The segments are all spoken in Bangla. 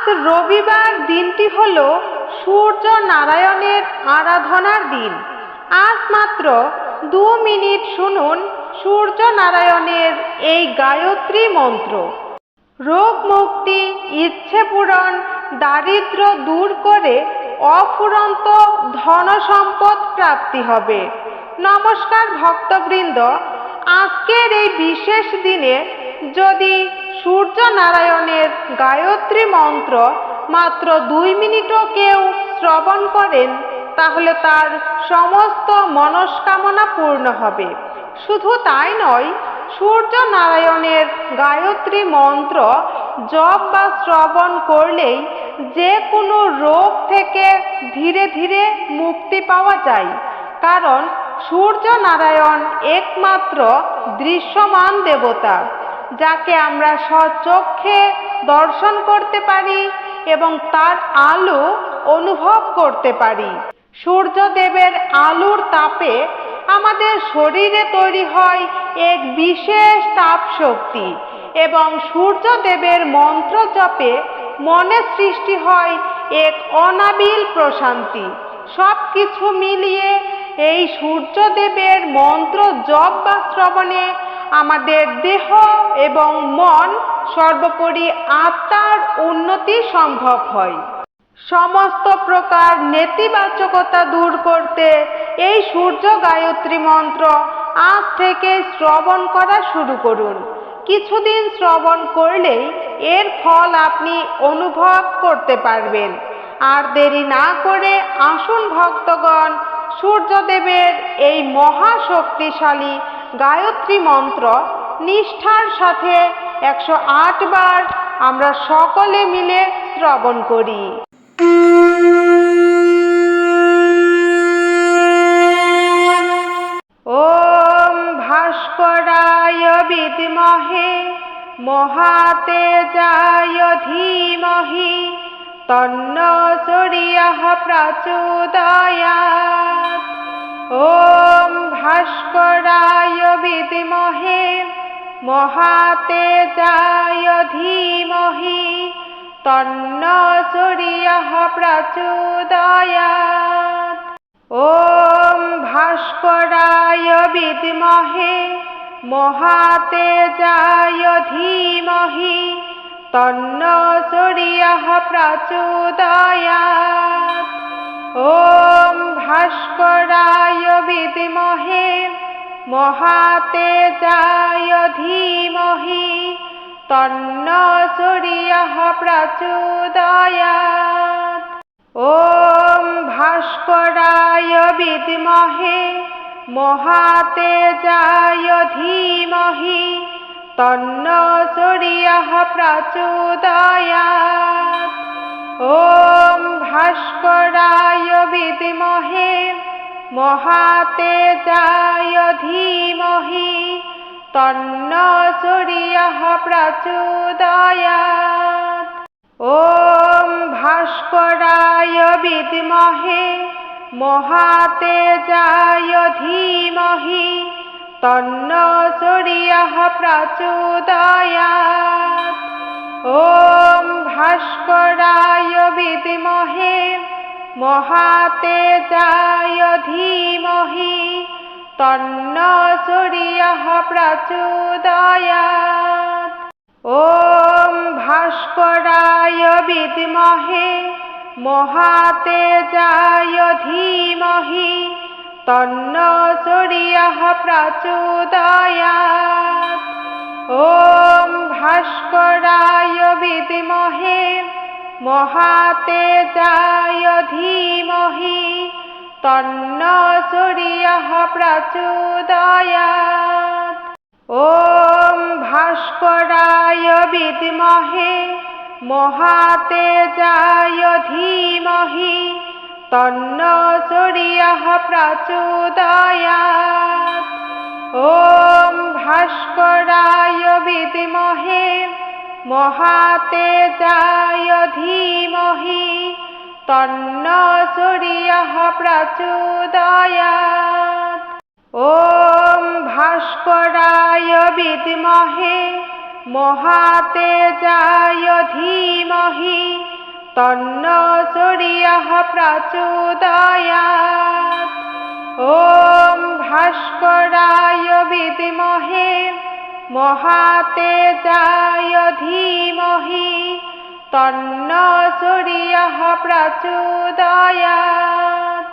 আজ রবিবার দিনটি হল সূর্য নারায়ণের আরাধনার দিন। আজ মাত্র দু মিনিট শুনুন সূর্য নারায়ণের এই গায়ত্রী মন্ত্র। রোগ মুক্তি, ইচ্ছে পূরণ দারিদ্র দূর করে অফুরন্ত ধন সম্পদ প্রাপ্তি হবে। নমস্কার ভক্তবৃন্দ, আজকের এই বিশেষ দিনে যদি সূর্য নারায়ণের গায়ত্রী মন্ত্র মাত্র দুই মিনিটও কেউ শ্রবণ করেন, তাহলে তার সমস্ত মনস্কামনা পূর্ণ হবে। শুধু তাই নয় সূর্য নারায়ণের গায়ত্রী মন্ত্র জপ বা শ্রবণ করলেই যে কোনো রোগ থেকে ধীরে ধীরে মুক্তি পাওয়া যায়। কারণ সূর্য নারায়ণ একমাত্র দৃশ্যমান দেবতা। যাকে আমরা স্বচক্ষে দর্শন করতে পারি এবং তার আলো অনুভব করতে পারি। সূর্যদেবের আলোর তাপে আমাদের শরীরে তৈরি হয় এক বিশেষ তাপ শক্তি এবং সূর্যদেবের মন্ত্র জপে মনে সৃষ্টি হয় এক অনাবিল প্রশান্তি। সব কিছু মিলিয়ে এই সূর্যদেবের মন্ত্র জপ বা শ্রবণে আমাদের দেহ এবং মন সর্বোপরি আত্মার উন্নতি সম্ভব হয়। সমস্ত প্রকার নেতিবাচকতা দূর করতে এই সূর্য গায়ত্রী মন্ত্র আজ থেকে শ্রবণ করা শুরু করুন। কিছুদিন শ্রবণ করলেই এর ফল আপনি অনুভব করতে পারবেন। আর দেরি না করে আসুন ভক্তগণ, সূর্যদেবের এই মহাশক্তিশালী গায়ত্রী মন্ত্র নিষ্ঠার সাথে একশো আট বার আমরা সকলে মিলে শ্রবণ করি। ওম ভাস্করায় বিদ্মহে, মহাতেজায় ধীমহি, তন্ন সূর্যঃ প্রচোদয়াৎ। ওম ভাস্করায় বিদ্মহে, মহাতেজায় ধীমহি, তন্ন সূর্যঃ প্রচোদয়াৎ। ওম ভাস্করায় বিদ্মহে, মহাতেজায় ধীমহি, তন্ন সূর্যঃ প্রচোদয়াৎ। ওম ভাস্করায় বিদ্মহে, মহাতেজায় ধীমহি, তন্ন সূর্যঃ প্রচোদয়াৎ। ওম ভাস্করায় বিদ্মহে, মহাতেজায় ধীমহি, তন্ন সূর্যঃ প্রচোদয়াৎ। ওম ভাস্করায় বিদ্মহে, মহাতেজায় ধীমহি, তন্ন সূর্যঃ প্রচোদয়াৎ। ওম ভাস্করায় বিদ্মহে, মহাতেজায় ধীমহি, তন্ন সূর্যঃ প্রচোদয়াৎ। ওম ভাস্করায় বিদ্মহে, মহাতেজায় ধীমহি, তন্ন সূর্যঃ প্রচোদয়াৎ। ওম ভাস্করায় বিদ্মহে, মহাতেজায় ধীমহি, তন্ন সূর্যঃ প্রচোদয়াৎ। ওম ভাস্করায় বিদ্মহে, মহাতেজায় ধীমহি, তন্ন সূর্যঃ প্রচোদয়াৎ। ওম ভাস্করায় বিদ্মহে, মহাতেজায় ধীমহি, তন্ন সূর্যঃ প্রচোদয়াৎ। ওম ভাস্করায় বিদ্মহে, মহাতেজায় ধীমহি, তন্ন সূর্যঃ প্রচোদয়াৎ। ওম ভাস্করায় বিদ্মহে, মহাতেজায় ধীমহি, তন্ন সূর্যः প্রচোদয়াत् ॐ भास्कराय विद्महे महातेजाय धीमहि তন্ন সূর্যহ প্রচোদয়াৎ।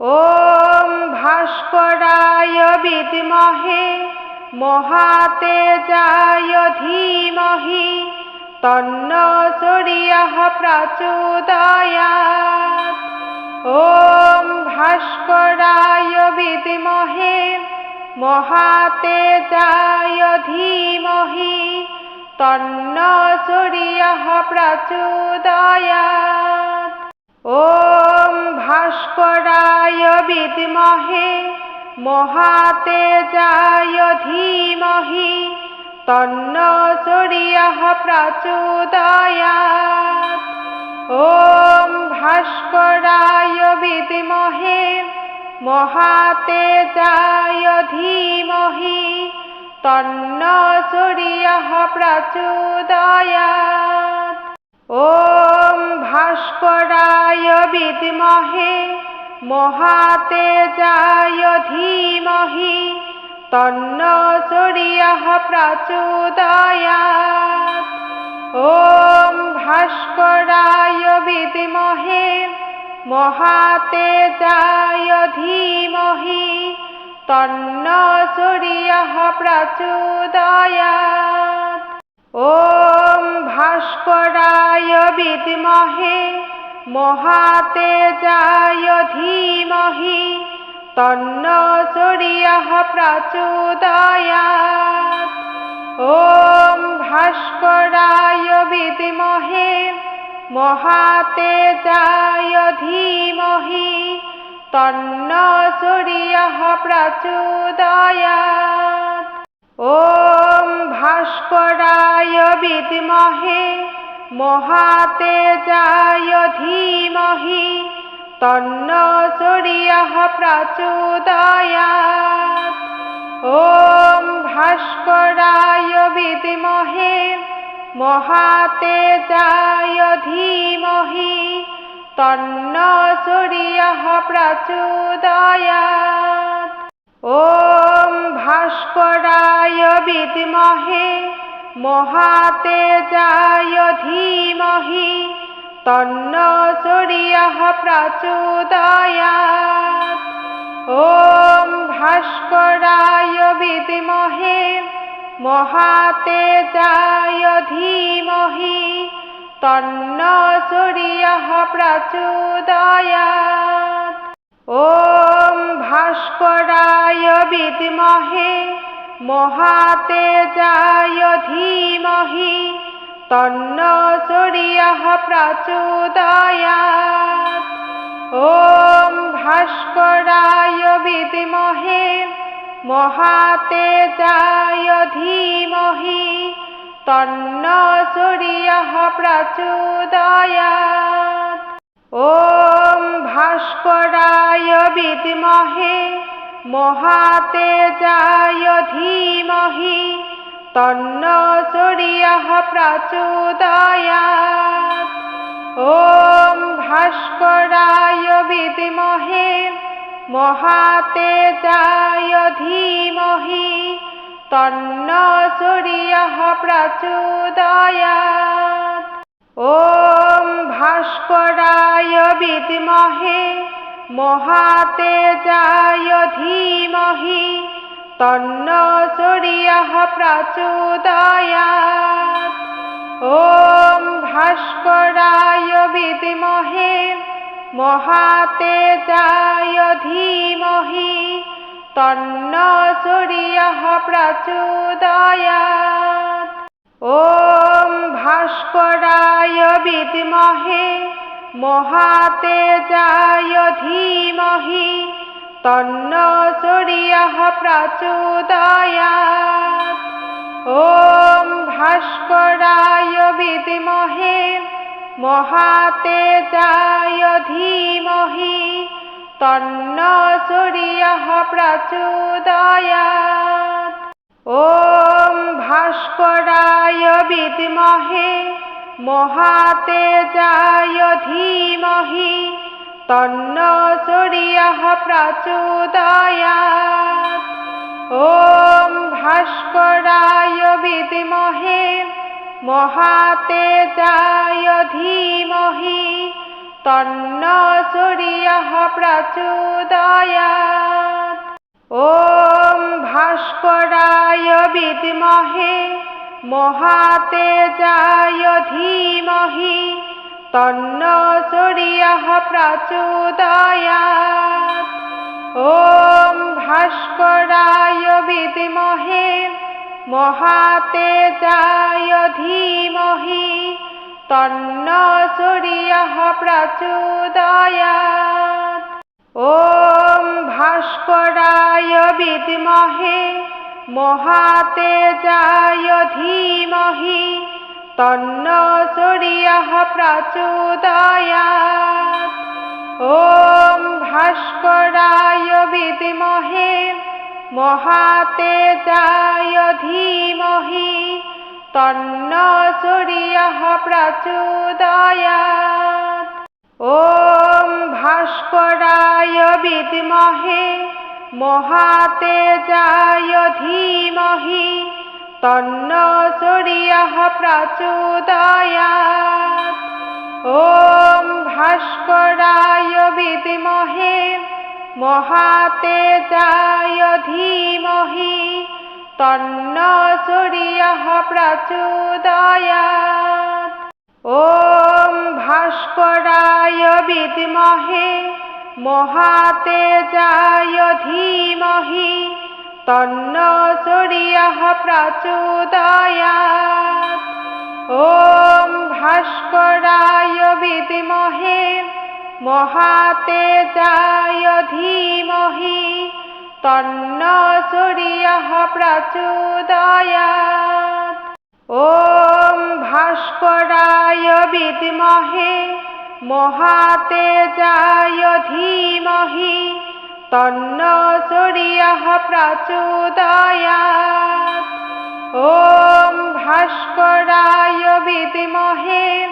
ওম ভাস্করায় বিদ্মহে, মহাতেজায় ধীমহি, তন্ন সূর্যহ প্রচোদয়াৎ। ওম ভাস্করায় বিদিমহে, মহাতেজায় धीमहि তন্ন সূর্যহ প্রচোদয়াৎ। ওম ভাস্করায় বিদিমহে, মহাতেজায় ধীমহি, তন্ন সূর্যহ প্রচোদয়াৎ। ॐ भास्कराय विद्महे महातेजाय धीमहि তন্ন সূর্যহ প্রচোদয়াৎ। ওম ভাস্করায় বিদ্মহে, মহাতেজায় ধীমহি, তন্ন সূর্যহ প্রচোদয়াৎ। ওম भास्कराय विद्महे महातेजाय ধীমহি, তন্ন সূর্য প্রচোদয়াৎ। ওম ভাস্করায় বিদ্মহে, মহাতেজায় ধীমহি, তন্ন সূর্য প্রচোদয়াৎ। ॐ भास्कराय विद्महे महातेजाय धीमहि তন্ন সূর্যহ প্রচোদয়াৎ। ওম ভাস্করায় বিদ্মহে, মহাতেজায় ধীমহি, তন্ন সূর্যহ প্রচোদয়াৎ। ওম भास्कराय विद्महे महातेजाय ধীমহি, তন্ন সূর্য প্রচোদয়াৎ। ওম ভাস্করায় বিদ্মহে, মহাতেজায় ধীমহি, তন্ন সূর্য প্রচোদয়াৎ। ॐ भास्कराय विद्महे महातेजाय धीमहि তন্ন সূর্যহ প্রচোদয়াৎ। ওম ভাস্করায় বিদ্মহে, মহাতেজায় ধীমহি, তন্ন সূর্যহ প্রচোদয়াৎ। ওম भास्कराय विद्महे महातेजाय ধীমহি, তন্ন সূর্য প্রচোদয়াৎ। ওম ভাস্করায় বিদ্মহে, মহাতেজায় ধীমহি, তন্ন সূর্য প্রচোদয়াৎ। ॐ भास्कराय विद्महे महातेजाय धीमहि তন্ন সূর্যহ প্রচোদয়াৎ। ওম ভাস্করায় বিদ্মহে, মহাতেজায় ধীমহি, তন্ন সূর্যহ প্রচোদয়াৎ। ॐ भास्कराय विद्महे महातेजाय धीमहि তন্ন সূর্যঃ প্রচোদয়াৎ। ওম ভাস্করায় বিদ্মহে, মহাতেজায় ধীমহি, তন্ন সূর্যঃ প্রচোদয়াৎ। ॐ भास्कराय विद्महे महातेजाय धीमहि তন্ন সূর্যহ প্রচোদয়াৎ। ওম ভাস্করায় বিদ্মহে, মহাতেজায় ধীমহি, তন্ন সূর্যহ প্রচোদয়াৎ। ॐ भास्कराय विद्महे महातेजाय धीमहि তন্ন সূর্যঃ প্রচোদয়াৎ। ওম ভাস্করায় বিদ্মহে, মহাতেজায় ধীমহি, তন্ন সূর্যঃ প্রচোদয়াৎ। ওম भास्कराय विद्महे महातेजाय ধীমহি, তন্ন সূর্য প্রচোদয়াৎ। ওম ভাস্করায় বিদ্মহে, মহাতেজায় ধীমহি, তন্ন সূর্য প্রচোদয়াৎ। ॐ भास्कराय विद्महे महातेजाय धीमहि তন্ন সূর্যহ প্রচোদয়াৎ। ওম ভাস্করায় বিদ্মহে, মহাতেজায় ধীমহি, তন্ন সূর্যহ প্রচোদয়াৎ। ওম ভাস্করায় विद्महे মহাতেজায় धीमहि তন্ন সূর্য প্রচোদয়াৎ। ওম ভাস্করায় বিদ্মহে, মহাতেজায় ধীমহি, তন্ন সূর্য প্রচোদয়াৎ। ॐ भास्कराय विद्महे महातेजाय धीमहि তন্ন সূর্যহ প্রচোদয়াৎ। ওম ভাস্করায় বিদ্মহে, মহাতেজায় ধীমহি, তন্ন সূর্যহ প্রচোদয়াৎ। ওম ভাস্করায় বিদ্মহে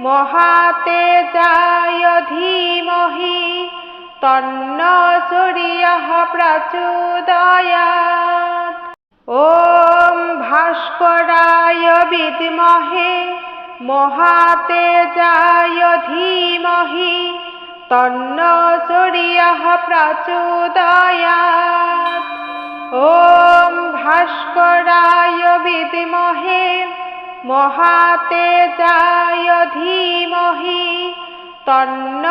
মহাতেজায় ধীমহি, তন্ন সূর্য প্রচোদয়াৎ ওম ভাস্করায় বিদ্মহে মহাতেজায় ধীমহি, তন্ন সূর্য প্রচোদয়াৎ ॐ भास्कराय विद्महे महातेजाय धीमहि তন্ন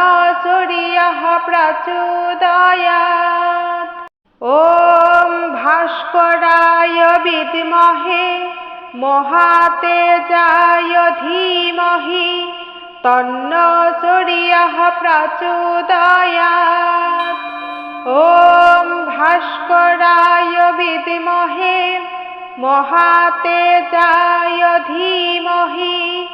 সূর্যহ প্রচোদয়াৎ। ওম ভাস্করায় বিদ্মহে, মহাতেজায় ধীমহি, তন্ন সূর্যহ প্রচোদয়াৎ। ওম भास्कराय विद्महे महातेजाय ধীমহি,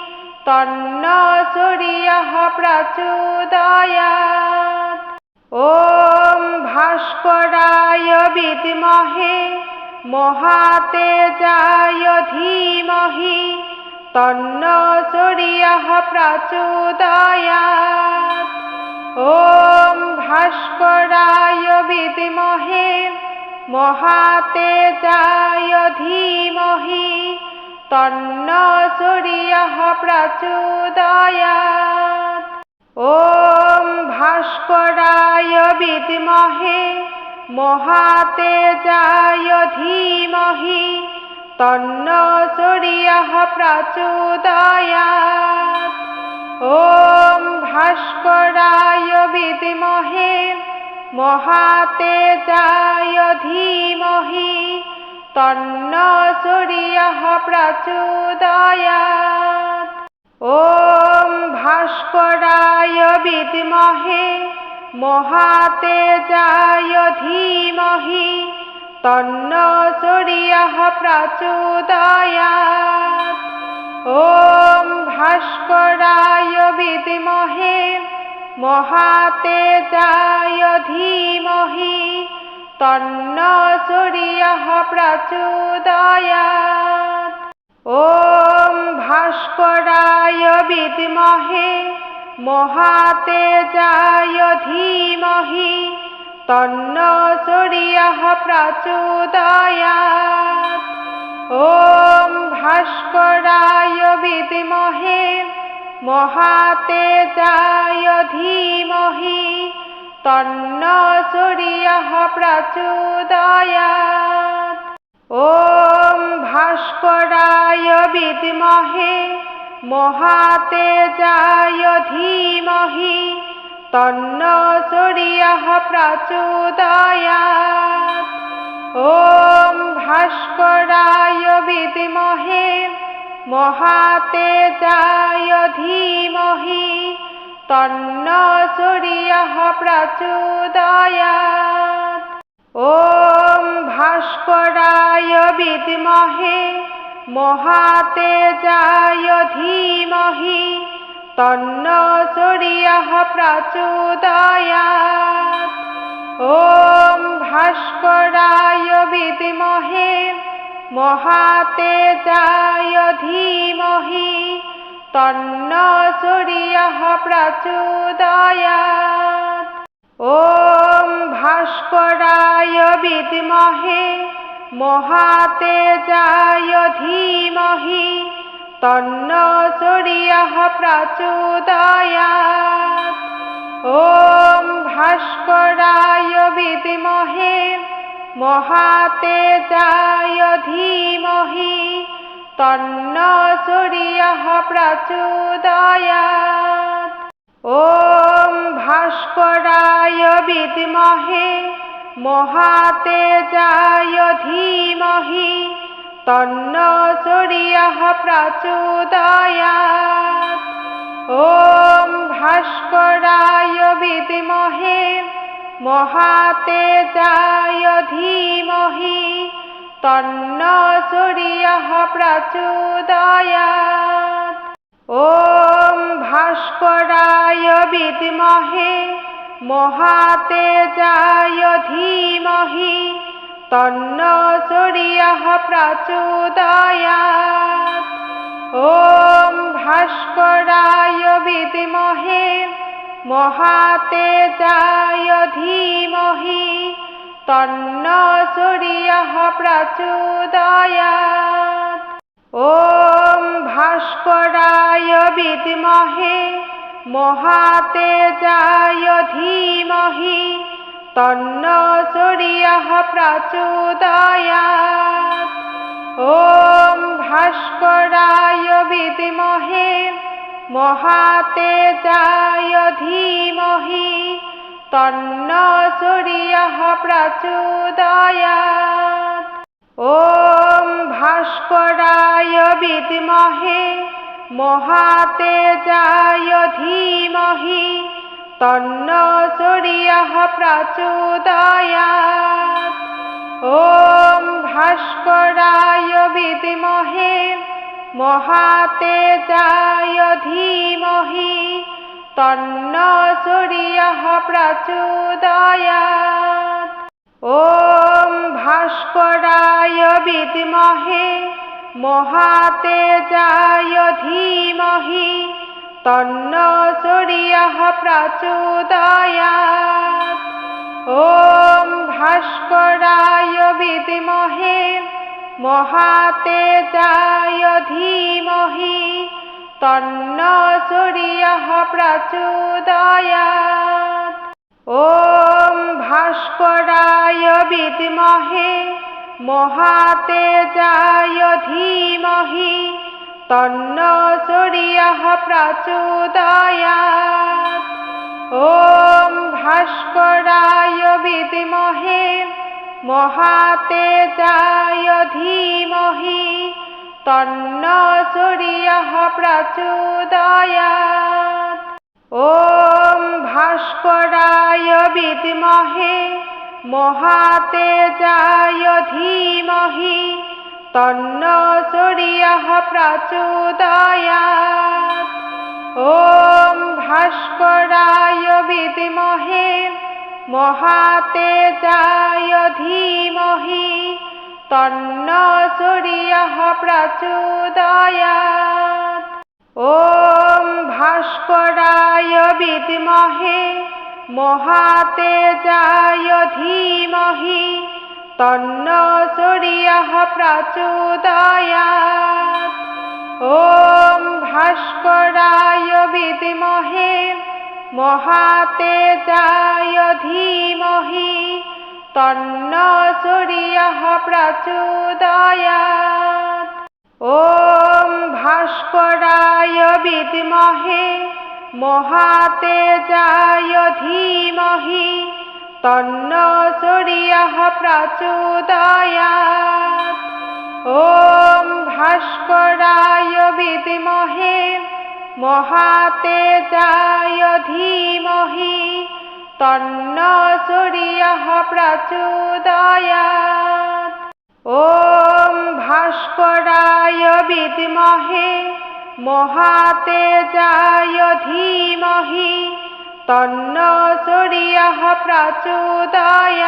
তন্ন সূর্য প্রচোদয়াৎ। ওম ভাস্করায় বিদ্মহে, মহাতেজায় ধীমহি, তন্ন সূর্য প্রচোদয়াৎ। ॐ भास्कराय विद्महे महातेजाय धीमहि তন্ন সূর্যহ প্রচোদয়াৎ। ওম ভাস্করায় বিদ্মহে, মহাতেজায় ধীমহি, তন্ন সূর্যহ প্রচোদয়াৎ। ওম भास्कराय विद्महे महातेजाय ধীমহি, তন্ন সূর্য প্রচোদয়াৎ। ওম ভাস্করায় বিদ্মহে, মহাতেজায় ধীমহি, তন্ন সূর্য প্রচোদয়াৎ। ॐ ভাস্করায় বিদ্মহে, মহাতেজায় ধীমহি, তন্ন সূর্যः প্রচোদয়াৎ। ॐ ভাস্করায় বিদ্মহে, মহাতেজায় ধীমহি, তন্ন সূর্যः প্রচোদয়াৎ। ॐ ভাস্করায় বিদ্মহে, মহাতেজায় ধীমহি, তন্ন সূর্যः প্রচোদয়াৎ। ॐ ভাস্করায় বিদ্মহে, মহাতেজায় ধীমহি, তন্ন সূর্যः প্রচোদয়াৎ। ॐ ভাস্করায় বিদ্মহে, মহাতেজায় ধীমহি, তন্ন সূর্যः প্রচোদয়াৎ। ॐ ভাস্করায় বিদ্মহে, মহাতেজায় ধীমহি, তন্ন সূর্যः প্রচোদয়াৎ। ॐ ভাস্করায় বিদ্মহে, মহাতেজায় ধীমহি, তন্ন সূর্যः প্রচোদয়াৎ। ॐ ভাস্করায় বিদ্মহে, মহাতেজায় ধীমহি, তন্ন সূর্যः প্রচোদয়াৎ। ॐ ভাস্করায় বিদ্মহে, মহাতেজায় ধীমহি, তন্ন সূর্যः প্রচোদয়াৎ। ॐ ভাস্করায় বিদ্মহে, মহাতেজায় ধীমহি, তন্ন সূর্যः প্রচোদয়াৎ। ॐ ভাস্করায় বিদ্মহে, মহাতেজায় ধীমহি, তন্ন সূর্যः প্রচোদয়াৎ। ॐ ভাস্করায় বিদ্মহে, মহাতেজায় ধীমহি, তন্ন সূর্যः প্রচোদয়াৎ। ॐ ভাস্করায় বিদ্মহে, মহাতেজায় ধীমহি, তন্ন সূর্যः প্রচোদয়াৎ। ॐ ভাস্করায় বিদ্মহে, মহাতেজায় ধীমহি, তন্ন সূর্যः প্রচোদয়াৎ। ॐ ভাস্করায় বিদ্মহে মহাতেজায় ধীমহি তন্ন সূর্যः প্রচোদয়াৎ ॐ ভাস্করায় বিদ্মহে মহাতেজায় ধীমহি তন্ন সূর্যः প্রচোদয়াৎ ॐ ভাস্করায় বিদ্মহে মহাতেজায় ধীমহি তন্ন সূর্যः প্রচোদয়াৎ ॐ ভাস্করায় বিদ্মহে মহাতেজায় ধীমহি তন্ন সূর্যः প্রচোদয়াৎ ॐ ভাস্করায় বিদ্মহে মহাতেজায় ধীমহি তন্ন সূর্যः প্রচোদয়াৎ। ॐ ভাস্করায় বিদ্মহে মহাতেজায় ধীমহি তন্ন সূর্যः প্রচোদয়াৎ। ॐ ভাস্করায় বিদ্মহে মহাতেজায় ধীমহি তন্ন সূর্যः প্রচোদয়াৎ। ॐ ভাস্করায় বিদ্মহে মহাতেজায় ধীমহি তন্ন সূর্যः প্রচোদয়াৎ। ॐ ভাস্করায় বিদ্মহে মহাতেজায় ধীমহি তন্ন সূর্যः প্রচোদয়াৎ। ॐ ভাস্করায় বিদ্মহে মহাতেজায় ধীমহি তন্ন সূর্যः প্রচোদয়াৎ। ॐ ভাস্করায় বিদ্মহে মহাতেজায় ধীমহি তন্ন সূর্যः প্রচোদয়াৎ। ॐ ভাস্করায় বিদ্মহে মহাতেজায় ধীমহি তন্ন সূর্যः প্রচোদয়াৎ। ॐ ভাস্করায় বিদ্মহে মহাতেজায় ধীমহি তন্ন সূর্যः প্রচোদয়াৎ। ॐ ভাস্করায় বিদ্মহে মহাতেজায় ধীমহি তন্ন সূর্যः প্রচোদয়াৎ।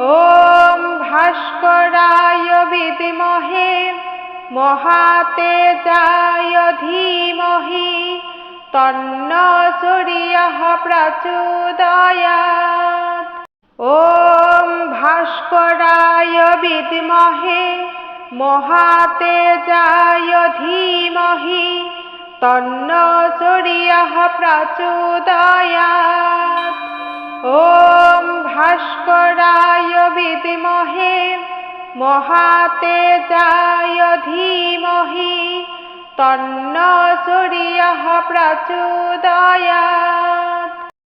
ॐ মহাতেজায় ধীমহি তন্ন সূর্যः প্রচোদয়াৎ। ॐ ভাস্করায় বিদ্মহে মহাতেজায় ধীমহি তন্ন সূর্যः প্রচোদয়াৎ। ॐ ভাস্করায় বিদ্মহে মহাতেজায় ধীমহি তন্ন সূর্যः প্রচোদয়াৎ।